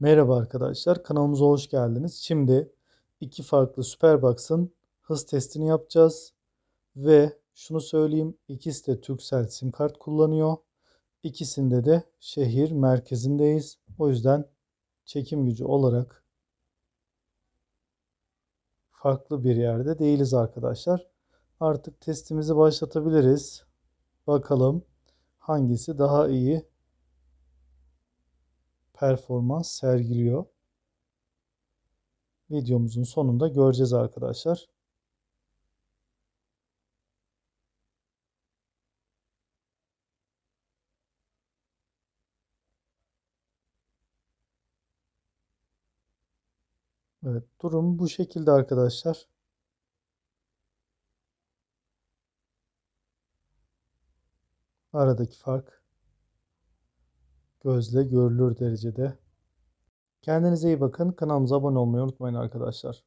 Merhaba arkadaşlar, kanalımıza hoş geldiniz. Şimdi iki farklı Superbox'ın hız testini yapacağız. Ve şunu söyleyeyim, ikisi de Turkcell sim kart kullanıyor. İkisinde de şehir merkezindeyiz. O yüzden çekim gücü olarak farklı bir yerde değiliz arkadaşlar. Artık testimizi başlatabiliriz. Bakalım hangisi daha iyi performans sergiliyor. Videomuzun sonunda göreceğiz arkadaşlar. Evet, durum bu şekilde arkadaşlar. Aradaki fark gözle görülür derecede. Kendinize iyi bakın. Kanalımıza abone olmayı unutmayın arkadaşlar.